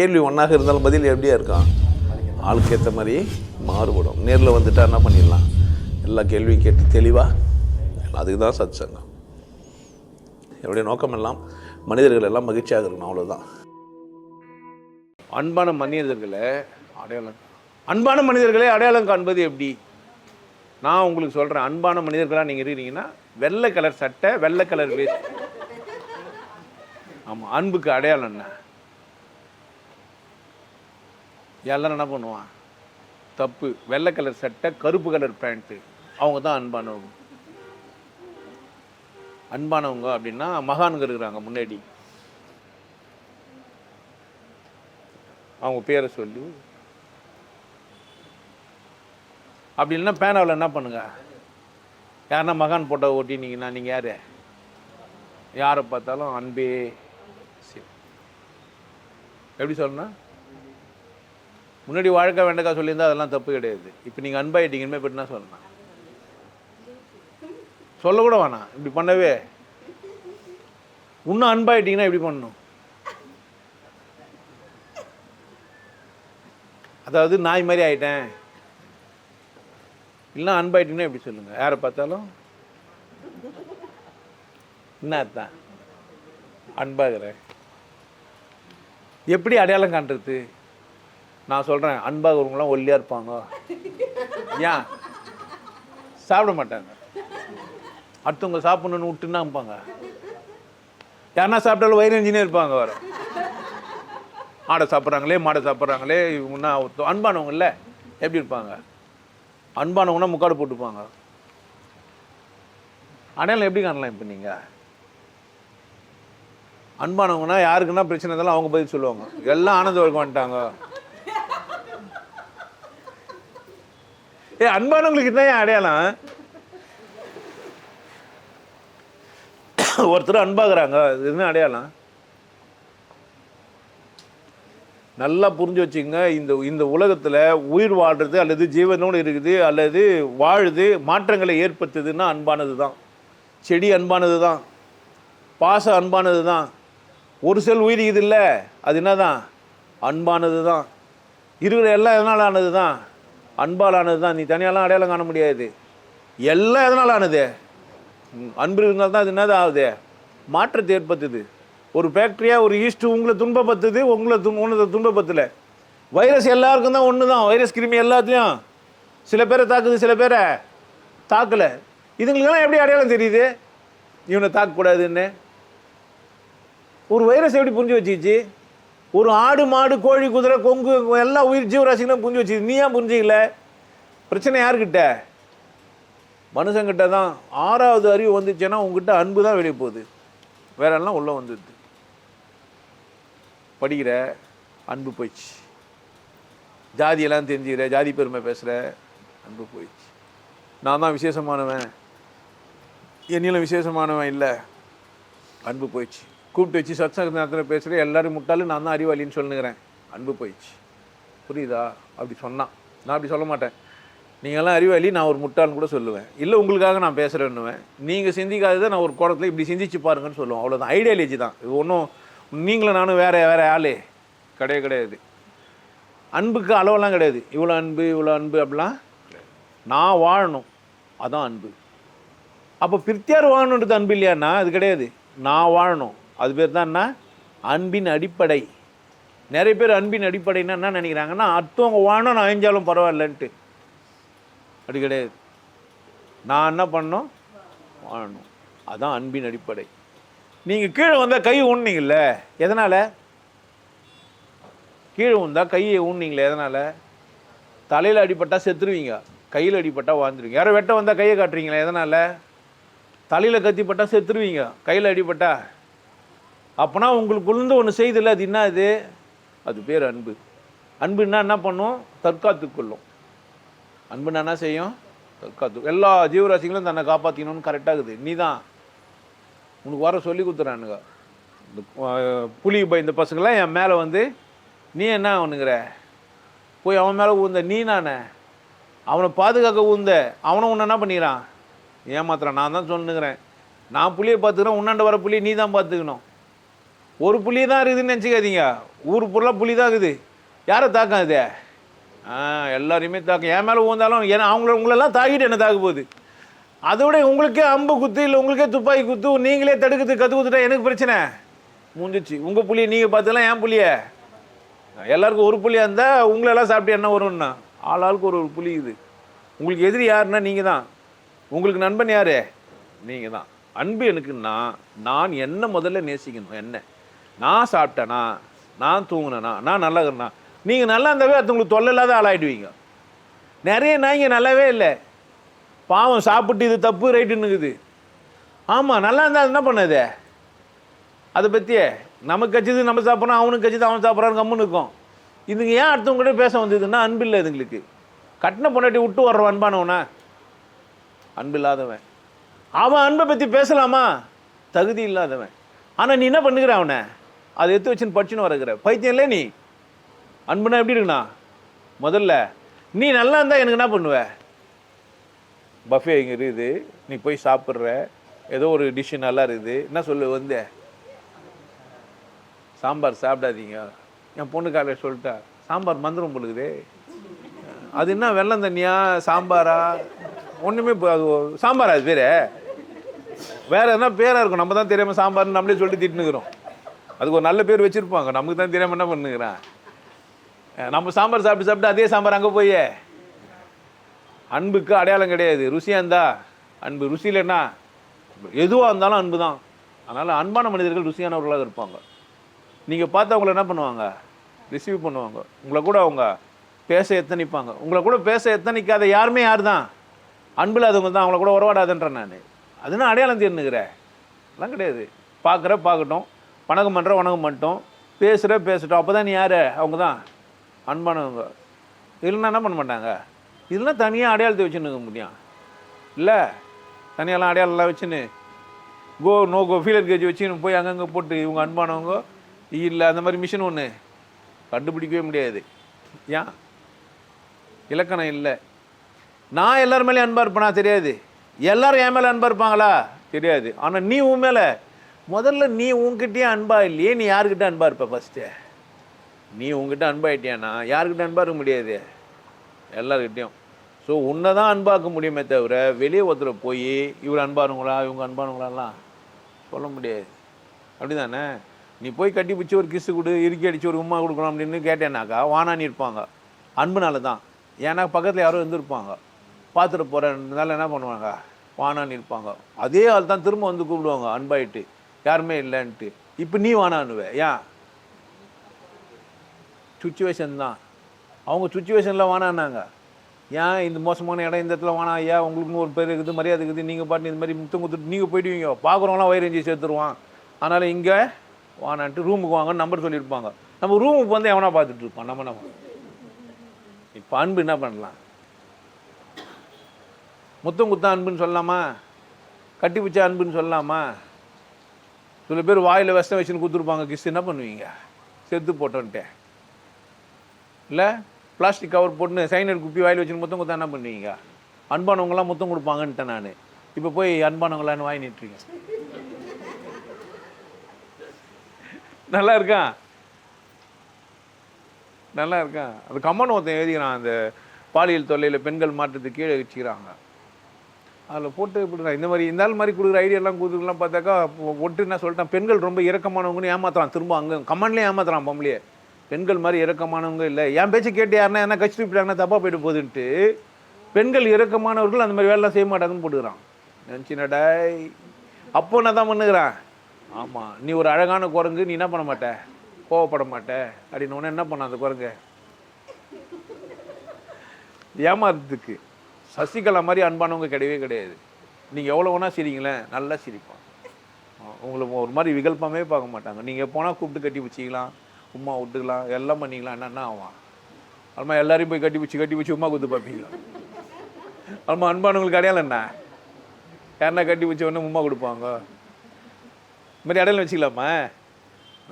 கேள்வி ஒன்றாக இருந்தாலும் பதில் எப்படியா இருக்கான் ஆளுக்கு ஏற்ற மாதிரி மாறுபடும். நேரில் வந்துட்டா என்ன பண்ணிடலாம்? எல்லா கேள்வியும் கேட்டு தெளிவாக அதுக்கு தான் சத் சங்கம் என்னுடைய நோக்கம் எல்லாம் மனிதர்கள் எல்லாம் மகிழ்ச்சியாக இருக்கணும் அவ்வளோதான் அன்பான மனிதர்களை அடையாளம் அன்பான மனிதர்களை அடையாளம் காண்பது எப்படி? நான் உங்களுக்கு சொல்கிறேன் அன்பான மனிதர்களாக நீங்கள் இருக்கிறீங்கன்னா வெள்ளை கலர் சட்டை வெள்ளை கலர் வேஸ்ட் ஆமாம் அன்புக்கு அடையாளம் என்ன? எல்லாம் என்ன பண்ணுவான்? தப்பு. வெள்ளை கலர் சட்டை கருப்பு கலர் பேண்ட்டு அவங்க தான் அன்பானவங்க. அன்பானவங்க அப்படின்னா மகான்கள் இருக்கிறாங்க முன்னாடி. அவங்க பேரை சொல்லி. அப்படி இல்லைன்னா பேனாவில் என்ன பண்ணுங்க? யாருன்னா மகான் போட்டோ ஓட்டினீங்கன்னா நீங்கள் யார்? யாரை பார்த்தாலும் அன்பே. சரி. எப்படி சொல்லணும்? முன்னாடி வாழ்க்கை வேண்டக்கா சொல்லியிருந்தா அதெல்லாம் தப்பு கிடையாது. இப்போ நீங்கள் அன்பாயிட்டீங்கன்னு இப்போ என்ன சொல்லணும் சொல்லக்கூட வேணாம் இப்படி பண்ணவே. இன்னும் அன்பாயிட்டீங்கன்னா எப்படி பண்ணணும்? அதாவது நாய் மாதிரி ஆயிட்டேன். இல்லைன்னா அன்பாயிட்டீங்கன்னா எப்படி சொல்லுங்க? யாரை பார்த்தாலும்? என்ன அர்த்தம்? அன்பாகிறேன். எப்படி அடையாளம் காண்றது? நான் சொல்கிறேன் அன்பாகிறவங்களாம் ஒல்லியாக இருப்பாங்க. ஏன்? சாப்பிட மாட்டாங்க. அடுத்தவங்க சாப்பிடணும்னு விட்டுன்னா இருப்பாங்க. யாருன்னா சாப்பிட்டாலும் வயிறு இன்ஜினியர் இருப்பாங்க வர ஆடை சாப்பிட்றாங்களே மாடை சாப்பிட்றாங்களே இவங்கன்னா அன்பானவங்க இல்லை? எப்படி இருப்பாங்க? அன்பானவங்கன்னா முக்காடு போட்டுப்பாங்க. அடையாளம் எப்படி காணலாம் இப்போ நீங்கள் அன்பானவங்கன்னா யாருக்குன்னா பிரச்சனை இருந்தாலும் அவங்க பதில் சொல்லுவாங்க. எல்லாம் ஆனந்த வரைக்கும் வந்துட்டாங்க. ஏ அன்பானவங்களுக்கு தான் ஏன் அடையாளம்? ஒருத்தர் அன்பாகிறாங்க இது என்ன அடையாளம்? நல்லா புரிஞ்சு வச்சுங்க இந்த இந்த உலகத்தில் உயிர் வாழ்றது அல்லது ஜீவனோடு இருக்குது அல்லது வாழுது மாற்றங்களை ஏற்படுத்துதுன்னா அன்பானது தான் செடி அன்பானது தான் பாசம் அன்பானது தான் ஒரு செல் உயிர் இது இல்லை அது என்னதான்? அன்பானது தான் இருக்கிற எல்லாம் எதனால் ஆனது தான் அன்பால் ஆனது தான். நீ தனியாலாம் அடையாளம் காண முடியாது. எல்லாம் எதனால் ஆனது? அன்பு இருந்தால் தான் அது என்னது ஆகுது? மாற்றத்தை ஏற்படுத்துது. ஒரு ஃபேக்ட்ரியாக ஒரு ஈஸ்ட் உங்களை துன்பப்படுத்துது உங்களை துன் உன்னதை துன்பப்படுத்தலை. வைரஸ் எல்லாருக்கும் தான் ஒன்று தான். வைரஸ் கிருமி எல்லாத்தையும் சில பேரை தாக்குது சில பேரை தாக்கலை. இதுங்களுக்கெல்லாம் எப்படி அடையாளம் தெரியுது? இவனை தாக்கக்கூடாதுன்னு. ஒரு வைரஸ் எப்படி புரிஞ்சு வச்சுக்கிச்சு? ஒரு ஆடு மாடு கோழி குதிரை கொங்கு எல்லா உயிர் ஜீவராசிகளும் புரிஞ்சு வச்சு நீ ஏன் புரிஞ்சிக்கல? பிரச்சனை யாருக்கிட்ட மனுஷங்கிட்ட தான். ஆறாவது அறிவு வந்துச்சுன்னா உங்ககிட்ட அன்பு தான் வெளியே போகுது. வேற எல்லாம் உள்ளே வந்துடுது. படிக்கிற அன்பு போயிடுச்சு. ஜாதியெல்லாம் தெரிஞ்சுக்கிற ஜாதி பெருமை பேசுகிற அன்பு போயிடுச்சு. நான் தான் விசேஷமானவன். என்னிலும் விசேஷமானவன் இல்லை. அன்பு போயிடுச்சு. கூப்பிட்டு வச்சு சத்சங்க நேரத்தில் பேசுகிற எல்லாரும் முட்டாலும் நான் தான் அறிவாளின்னு சொல்லுங்கிறேன். அன்பு போயிடுச்சு. புரியுதா? அப்படி சொன்னான் நான் அப்படி சொல்ல மாட்டேன். நீங்கள்லாம் அறிவாளி நான் ஒரு முட்டாள்னு கூட சொல்லுவேன். இல்லை உங்களுக்காக நான் பேசுகிறேன்னுவேன் நீங்கள் சிந்திக்காததை நான் ஒரு கோடத்தில் இப்படி சிந்திச்சு பாருங்கன்னு சொல்லுவோம் அவ்வளோதான் ஐடியாலஜி தான். இது ஒன்றும் நீங்களும் நானும் வேறு வேறு ஆளே. கிடையாது கிடையாது. அன்புக்கு அளவெல்லாம் கிடையாது. இவ்வளோ அன்பு இவ்வளோ அன்பு அப்படிலாம் நான் வாழணும். அதான் அன்பு. அப்போ பிரித்தியார் வாழணுன்றது அன்பு இல்லையாண்ணா? அது கிடையாது. நான் வாழணும். அது பேர் தான் என்ன? அன்பின் அடிப்படை. நிறைய பேர் அன்பின் அடிப்படைன்னா என்ன நினைக்கிறாங்கன்னா அடுத்தவங்க வாழணும் நான் அழிஞ்சாலும் பரவாயில்லன்ட்டு. அப்படி கிடையாது. நான் என்ன பண்ணணும்? வாழணும். அதுதான் அன்பின் அடிப்படை. நீங்கள் கீழே வந்தால் கை ஊன்னீங்கல்ல எதனால்? கீழே வந்தால் கையை ஊன்னீங்களே எதனால்? தலையில் அடிப்பட்டால் செத்துருவீங்க. கையில் அடிப்பட்டால் வாழ்ந்துருவீங்க. யாரோ வெட்ட வந்தால் கையை காட்டுறீங்களே எதனால்? தலையில் கத்திப்பட்டால் செத்துருவீங்க. கையில் அடிப்பட்டால் அப்போனா உங்களுக்குள்ளேருந்து ஒன்று செய்தில்ல அது என்ன அது அது பேர் அன்பு. அன்புன்னா என்ன பண்ணும்? தற்காத்து கொள்ளும். அன்புன்னா என்ன செய்யும்? தற்காத்து எல்லா ஜீவராசிகளும் தன்னை காப்பாற்றிக்கணும்னு கரெக்டாக இருக்குது. நீ தான் உனக்கு வர சொல்லி கொடுத்துறானுங்க இந்த புலி புலி பயந்த பசங்களாம் என் மேலே வந்து நீ என்ன அவனுங்கிற போய் அவன் மேலே ஊந்த. நீ நானே. அவனை பாதுகாக்க ஊந்த. அவனை உன்னை என்ன பண்ணிக்கிறான்? ஏமாத்துறான். நான் தான் சொன்னுங்கிறேன் நான் புளியை பார்த்துக்கிறேன். உன்னாண்ட வர புளியை நீ தான் பார்த்துக்கணும். ஒரு புள்ளி தான் இருக்குதுன்னு நினச்சிக்காதீங்க. ஊர் பொருளாக புலி தான் இருக்குது. யாரை தாக்கம் இது? ஆ எல்லாரையுமே தாக்கம். என் மேலே ஊந்தாலும் ஏன்னா அவங்கள உங்களெல்லாம் தாக்கிட்டு என்ன தாக்க போகுது? அதோட உங்களுக்கே அம்பு குத்து இல்லை உங்களுக்கே துப்பாக்கி குத்து நீங்களே தடுக்கிறது கற்று குத்துட்டா எனக்கு பிரச்சனை. முடிஞ்சிச்சு உங்கள் புள்ளியை நீங்கள் பார்த்துலாம் என் புள்ளிய. எல்லாருக்கும் ஒரு புள்ளியாக இருந்தால் உங்களெல்லாம் சாப்பிட்டு என்ன வரும்னா? ஆள் ஆளுக்கு ஒரு ஒரு புள்ளி இது. உங்களுக்கு எதிரி யாருன்னா நீங்கள் தான். உங்களுக்கு நண்பன் யாரு? நீங்கள் தான். அன்பு எனக்குன்னா நான் என்ன முதல்ல நேசிக்கணும்? என்ன? நான் சாப்பிட்டேனா? நான் தூங்கினேனா? நான் நல்லா இருக்கிறேனா நீங்கள் நல்லா இருந்தாவே அடுத்தவங்களுக்கு தொல்லை இல்லாத ஆளாயிடுவீங்க. நிறைய நாய்ங்க நல்லாவே இல்லை. பாவம் சாப்பிட்டு இது தப்பு ரைட்டுன்னுக்குது ஆமாம் நல்லா இருந்தால் அது என்ன பண்ணதே? அதை பற்றியே நமக்கு கச்சிது நம்ம சாப்பிட்றோம் அவனுக்கு கச்சிது அவன் சாப்பிட்றான்னு கம்முன்னு இருக்கும். இதுங்க ஏன் அடுத்தவங்க கூட பேச வந்ததுன்னா அன்பு இல்லை இதுங்களுக்கு. கட்டின பொண்டாட்டி விட்டு வர்ற அன்பானவனா அன்பு இல்லாதவன். அவன் அன்பை பற்றி பேசலாமா? தகுதி இல்லாதவன். ஆனால் நீ என்ன பண்ணுகிற அவனை? அதை எடுத்து வச்சுன்னு படிச்சுன்னு வரக்குற பைத்தியம் இல்லை நீ? அன்புனா எப்படி இருக்குண்ணா? முதல்ல நீ நல்லா இருந்தால் எனக்கு என்ன பண்ணுவ? பஃபே இங்கே இருக்குது. நீ போய் சாப்பிட்ற. ஏதோ ஒரு டிஷ்ஷு நல்லா இருக்குது. என்ன சொல்லு வந்து? சாம்பார் சாப்பிடாதீங்க. என் பொண்ணு காலையில் சொல்லிட்டா சாம்பார் மந்திரம் பொழுகுதே அது என்ன வெள்ளம் தண்ணியா சாம்பாரா? ஒன்றுமே அது சாம்பாரா அது பேர்? வேற எதனா பேராக இருக்கும். நம்ம தான் தெரியாமல் சாம்பார்னு நம்மளே சொல்லிட்டு திட்டுனுக்குறோம். அதுக்கு ஒரு நல்ல பேர் வச்சுருப்பாங்க. நமக்கு தான் தெரியாமல் என்ன பண்ணுங்கிறான் நம்ம சாம்பார் சாப்பிட்டு சாப்பிட்டு அதே சாம்பார் அங்கே போய். அன்புக்கு அடையாளம் கிடையாது. ருசியாக இருந்தா அன்பு. ருசி இல்லைன்னா எதுவாக இருந்தாலும் அன்பு தான். அதனால் அன்பான மனிதர்கள் ருசியானவர்களாக இருப்பாங்க. நீங்கள் பார்த்து அவங்கள என்ன பண்ணுவாங்க? ரிசீவ் பண்ணுவாங்க. உங்களை கூட அவங்க பேச எத்தனிப்பாங்க. உங்களை கூட பேச எத்தனிக்காத யாருமே யார் தான் அன்பில் அதுவங்க தான். அவங்கள கூட உறவாடாதுன்றேன் நான். அதுனா அடையாளம் தேர்னுக்கிறேன் அதெல்லாம் கிடையாது. பார்க்குற பார்க்கட்டும். வணக்கம் பண்ணுற வணக்கம் பண்ணிட்டோம். பேசுகிற பேசட்டும். அப்போ தான் நீ யார்? அவங்க தான் அன்பானவங்க. இல்லைன்னா என்ன பண்ண மாட்டாங்க? இதெல்லாம் தனியாக அடையாளத்தை வச்சுன்னு முடியும். இல்லை? தனியாலாம் அடையாளம்லாம் வச்சுன்னு go no go feeler gauge வச்சுன்னு போய் அங்கங்கே போட்டு இவங்க அன்பானவங்க இல்லை அந்த மாதிரி மிஷின் ஒன்று கண்டுபிடிக்கவே முடியாது. ஏன்? இலக்கணம் இல்லை. நான் எல்லார் மேலேயும் அன்பாக இருப்பேனா? தெரியாது. எல்லோரும் என் மேலே அன்பாக இருப்பாங்களா? தெரியாது. ஆனால் நீ உன் மேலே முதல்ல நீ உங்ககிட்டயே அன்பா இல்லையே நீ யாருக்கிட்ட அன்பா இருப்ப ஃபஸ்ட்டு நீ உங்ககிட்ட அன்பாயிட்டியானா யாருக்கிட்ட அன்பா இருக்க முடியாது? எல்லாருக்கிட்டேயும் ஸோ உன்னை தான் அன்பாக்க முடியுமே தவிர வெளியே ஒருத்தரை போய் இவர் அன்பானுங்களா இவங்க அன்பானுங்களாலாம் சொல்ல முடியாது. அப்படி தானே நீ போய் கட்டி பிடிச்சி ஒரு கிஸ்ஸு கொடு இறுக்கி அடிச்சு ஒரு உமா கொடுக்கணும் அப்படின்னு கேட்டேனாக்கா வானான்னு இருப்பாங்க. அன்புனால தான். ஏன்னா பக்கத்தில் யாரோ இருந்திருப்பாங்க. பார்த்துட்டு போகிறதுனால என்ன பண்ணுவாங்க? வானான்னு இருப்பாங்க. அதே ஆள் தான் திரும்ப வந்து கூப்பிடுவாங்க அன்பாயிட்டு. யாருமே இல்லைன்ட்டு. இப்போ நீ வானான்னுவ ஏன்? சுச்சுவேஷன் தான். அவங்க சுச்சுவேஷனில் வானான்னாங்க ஏன் இந்த மோசமான இடம் இந்த இடத்துல வேணாம்? ஐயா உங்களுக்குன்னு ஒரு பேர் இருக்குது மரியாதை இருக்குது. நீங்கள் பாட்டு இந்த மாதிரி முத்தம் கொடுத்துட்டு நீங்கள் போயிடுவீங்க. பார்க்குறவங்களாம் வயிறு சேர்த்துருவான் அதனால் இங்கே வானான்ட்டு ரூமுக்கு வாங்கன்னு நம்பர் சொல்லியிருப்பாங்க. நம்ம ரூமுக்கு வந்து எவனா பார்த்துட்டு இருப்பான்? நம்ம நம்ம. இப்போ அன்பு என்ன பண்ணலாம்? முத்தம் குத்தா அன்புன்னு சொல்லலாமா? கட்டி பிடிச்சா அன்புன்னு சொல்லலாமா? சில பேர் வாயில் விஷம் வச்சுன்னு கொடுத்துருப்பாங்க கிஸ். என்ன பண்ணுவீங்க? செத்து போட்டோன்ட்டு. இல்லை? பிளாஸ்டிக் கவர் போட்டு சைனர் குப்பி வாயில் வச்சுன்னு மொத்தம் கொடுத்தா என்ன பண்ணுவீங்க? அன்பானவங்களாம் மொத்தம் கொடுப்பாங்கன்ட்டேன் நான். இப்போ போய் அன்பானவங்களான்னு வாங்கி நிட்டுருங்க நல்லா இருக்கான் நல்லா இருக்கான் அது கம்மன் ஒருத்தன் எழுதிக்கிறான் அந்த பாலியல் தொல்லையில் பெண்கள் மாற்றத்துக்கு கீழே வச்சுக்கிறாங்க அதில் போட்டு இப்படி இந்த மாதிரி இந்த மாதிரி கொடுக்குற ஐடியாலாம் கொடுக்குறலாம் பார்த்தாக்கா ஒட்டு என்ன சொல்லிட்டான். பெண்கள் ரொம்ப இறக்கமானவங்கன்னு ஏமாத்துறான். திரும்ப அங்கே கமெண்ட்லேயே ஏமாத்துறான் பொம்பளையே. பெண்கள் மாதிரி இறக்கமானவங்க இல்லை. என் பேச்சு கேட்டு யாருன்னா என்ன கட்சி போயிட்டாங்கன்னா தப்பாக போயிட்டு போகுதுன்ட்டு பெண்கள் இறக்கமானவர்கள் அந்த மாதிரி வேலைலாம் செய்ய மாட்டாங்கன்னு போட்டுக்கிறான். நினச்சினடாய் அப்போ நான் தான் பண்ணுகிறேன். ஆமாம் நீ ஒரு அழகான குரங்கு நீ என்ன பண்ண மாட்ட? கோவப்பட மாட்ட. அப்படின்னு உடனே என்ன பண்ண அந்த குரங்கு? ஏமாறதுக்கு சசிகலா மாதிரி அன்பானவங்க கிடையவே கிடையாது. நீங்கள் எவ்வளோ வேணால் சிரிங்களேன் நல்லா சிரிப்பான். உங்களுக்கு ஒரு மாதிரி விகல்பமே பார்க்க மாட்டாங்க. நீங்கள் போனால் கூப்பிட்டு கட்டி வச்சிக்கலாம் உமா விட்டுக்கலாம் எல்லாம் பண்ணிக்கலாம் என்னென்ன ஆவான். அல்மா எல்லாரையும் போய் கட்டி பிடிச்சி கட்டி பிடிச்சி உமா குத்து பார்ப்பீங்களா? அல்மா அன்பானவங்களுக்கு அடையாளம் என்ன? யாருன்னா கட்டி பிடிச்ச உடனே உமா கொடுப்பாங்க. இந்த மாதிரி அடையாளம் வச்சுக்கலாமா?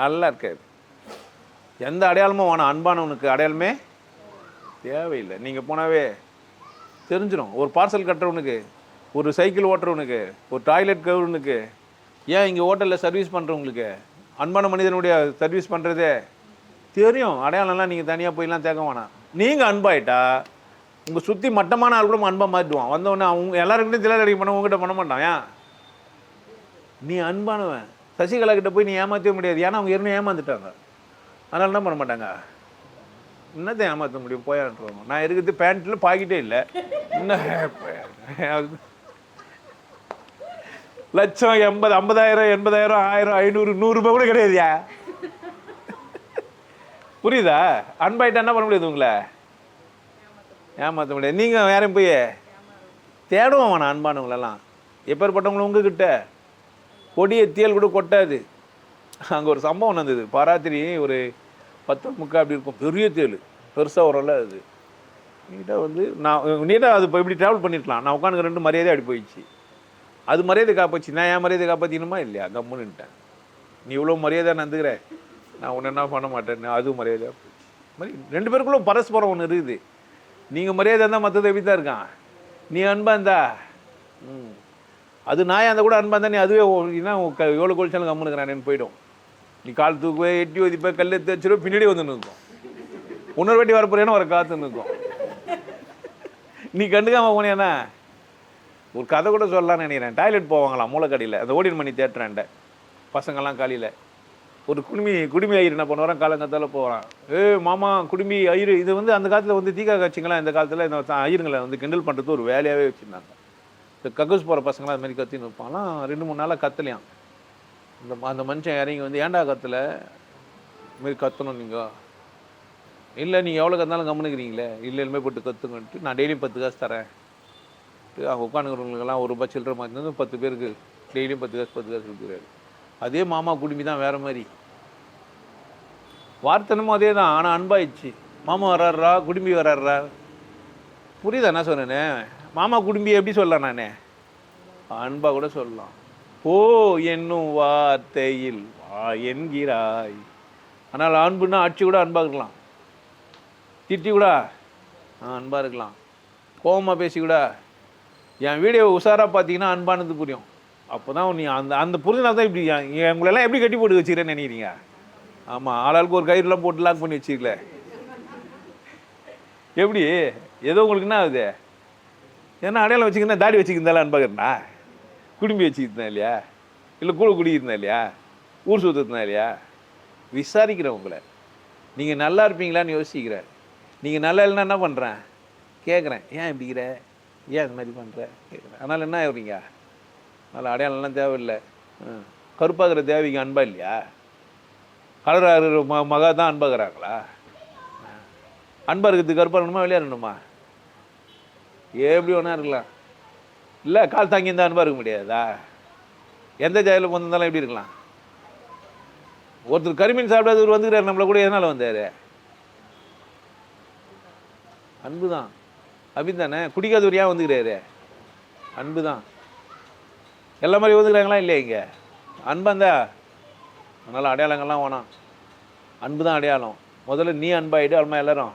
நல்லா இருக்காது எந்த அடையாளமும் வேணாம். அன்பானவனுக்கு அடையாளமே தேவையில்லை. நீங்கள் போனாவே தெரிஞ்சிடும் ஒரு பார்சல் கட்டுறவனுக்கு ஒரு சைக்கிள் ஓட்டுறவனுக்கு ஒரு டாய்லெட் கவுனுக்கு ஏன் இங்கே ஹோட்டலில் சர்வீஸ் பண்ணுறவங்களுக்கு அன்பான மனிதனுடைய சர்வீஸ் பண்ணுறதே தெரியும். அடையாளம்லாம் நீங்கள் தனியாக போயெல்லாம் தேக்க வேணாம். நீங்கள் அன்பாயிட்டா உங்கள் சுற்றி மட்டமான ஆள் கூட அன்பாக மாற்றிடுவான் வந்தவொடனே அவங்க எல்லாருக்கிட்டையும் திலை அடிக்க பண்ண உங்ககிட்ட பண்ண மாட்டான். ஏன்? நீ அன்பானவன். சசிகலா கிட்ட போய் நீ ஏமாற்றவே முடியாது. ஏன்னா அவங்க ஏற்கனவே ஏமாந்துட்டாங்க. அதனால என்ன பண்ண மாட்டாங்க? என்னத்தை ஏமாற்ற முடியும்? போயான்றோம் நான் இருக்கிறது பேண்ட்டில் பாக்கிட்டே இல்லை. என்ன? லட்சம் எண்பது ஐம்பதாயிரம் எண்பதாயிரம் ஆயிரம் ஐநூறு நூறுரூபா கூட கிடையாதுயா? புரியுதா? அன்பாயிட்டா என்ன பண்ண முடியாது உங்களை? ஏமாற்ற முடியாது. நீங்கள் யாரையும் போய் தேடுவோம் வேணாம் அன்பானவங்களெல்லாம். எப்பேற்பட்டவங்களும் உங்ககிட்ட? கொடிய தேல் கூட கொட்டாது. அங்கே ஒரு சம்பவம் நடந்தது. பாராத்திரி ஒரு பத்து முக்கா அப்படி இருக்கும். பெரிய தேள். பெருசாக வரல அது. நீட்டாக வந்து நான் நீட்டாக அது இப்போ இப்படி ட்ராவல் பண்ணிருக்கலாம். நான் உட்காந்து ரெண்டு மரியாதை அப்படி போயிடுச்சு. அது மரியாதை காப்பாச்சு. நான் என் மரியாதை காப்பாற்றிக்கணுமா இல்லையா? கம்முன்னுட்டேன் நீ இவ்வளோ மரியாதை நந்துக்கிற நான் ஒன்று என்ன பண்ண மாட்டேன் அது மரியாதையாக போச்சு மாதிரி ரெண்டு பேருக்குள்ள பரஸ்பரம் ஒன்று இருக்குது. நீங்கள் மரியாதை இருந்தால் மற்றது எப்படி தான் இருக்கான்? நீ அன்பாக இருந்தா? ம். அது நான் அந்த கூட அன்பாக இருந்தால் நீ அதுவே என்ன எவ்வளோ கொலிச்சாலும் கம்முனுக்கிறானேன்னு போயிடும். நீ கால் தூக்குவே எட்டி ஒதிப்ப கல் எடுத்து வச்சிருவ பின்னாடி வந்து நிற்கும். இன்னொரு வாட்டி வரப்போறேன்னு ஒரு காத்து நிற்கும். நீ கண்டுக்காம போனேன்னா ஒரு கதை கூட சொல்லலாம்னு நினைக்கிறேன். டாய்லெட் போவாங்களாம் மூளைக்கடியில். அந்த ஓடின் மணி தேட்டராண்ட பசங்கள்லாம் காலையில் ஒரு குடுமி குடுமி ஐயர் என்ன பண்ணுவாராம் காலங்கத்தால் போகிறான் ஏ மாமா குடுமி ஐயர். இது வந்து அந்த காலத்தில் வந்து தீகா காட்சிங்களாம் இந்த காலத்தில் இந்த ஐயருங்களை வந்து கிண்டல் பண்ணுறது ஒரு வேலையாகவே வச்சுருந்தாங்க. இந்த கக்கூஸ் போகிற பசங்களாம் அது மாதிரி கத்தின்னு இருப்பாங்களாம். ரெண்டு மூணு நாளாக கத்தலையாம். இந்த ம- அந்த மனுஷன் இறங்கி வந்து ஏன்டா கத்தில்? இது கத்தணும் நீங்கள் இல்லை நீங்கள் எவ்வளோ கத்தாலும் கம்முனுக்கிறீங்களே? இல்லை இனிமேல் போட்டு கத்துங்கன்ட்டு நான் டெய்லியும் பத்து காசு தரேன். அங்கே உட்காந்துக்கிறவங்களுக்கெல்லாம் ஒரு ரூபாய் சில்லற மாதிரி இருந்தது பத்து பேருக்கு டெய்லியும் பத்து காசு பத்து காசு கொடுக்குறாரு அதே மாமா குடும்பி தான் வேறு மாதிரி. வார்த்தனமும் அதே தான் ஆனால் அன்பாயிடுச்சு. மாமா வர்றாரா குடும்பி வர்றாரா புரியுதா என்ன சொன்னேனே? மாமா குடும்பி எப்படி சொல்லலாம் நானே? அன்பாக கூட சொல்லலாம். ஓ என்னும் வார்த்தையில் வா என்கிறாய். ஆனால் அன்புன்னா ஆட்சி கூட அன்பாக இருக்கலாம். திட்டி கூட ஆ இருக்கலாம். கோபமாக பேசி கூட. என் வீடியோ உஷாராக பார்த்தீங்கன்னா அன்பானது புரியும். அப்போ தான் நீ அந்த அந்த புரிஞ்சனால தான் இப்படி என் உங்களெல்லாம் எப்படி கட்டி போட்டு வச்சுக்கிறேன்னு நினைக்கிறீங்க? ஆமாம் ஆளாளுக்கு ஒரு கயிறுலாம் போட்டு லாக் பண்ணி வச்சுக்கல. எப்படி? ஏதோ உங்களுக்கு என்ன ஆகுது? ஏன்னா அடையாளம் வச்சுக்கிறேன் தாடி வச்சுக்கிறதால அன்பாக இருந்தா குடும்பி வச்சுக்கிட்டேன் இல்லையா? இல்லை கூட குடியிருந்தா இல்லையா? ஊர் சுத்தத்தினா இல்லையா? விசாரிக்கிறேன் உங்களை. நீங்கள் நல்லா இருப்பீங்களான்னு யோசிக்கிறேன் நீங்கள் நல்லா இல்லைன்னா என்ன பண்ணுறேன் கேட்குறேன் ஏன் இப்படிங்கிற ஏன் இது மாதிரி பண்ணுற கேட்குறேன் அதனால் என்ன ஆகுறீங்க அதனால் அடையாளம்லாம் தேவையில்லை. ம். கருப்பாகிற தேவிக்கு அன்பா இல்லையா? கலராகிற ம மகா தான் அன்பாகிறாங்களா அன்பாக இருக்கிறதுக்கு கருப்பாக இருக்கணுமா விளையாடணுமா எப்படி வேணா இருக்கலாம். இல்லை கால் தாங்கி இருந்தால் அன்பா இருக்க முடியாதா? எந்த ஜாயில் வந்திருந்தாலும் எப்படி இருக்கலாம்? ஒருத்தர் கரிமீன் சாப்பிடாதவர் வந்துக்கிறார் நம்மளை கூட எதனால் வந்தார்? அன்பு தான் அபின் தானே? குடிக்காதவர் ஏன் வந்துக்கிறாரு? அன்பு தான் எல்லா மாதிரி வந்துக்கிறாங்களா இல்லையா இங்கே? அன்பாந்தா அதனால் அடையாளங்கள்லாம் வேணாம். அன்பு தான் அடையாளம். முதல்ல நீ அன்பாயிடு அல்மா எல்லாரும்.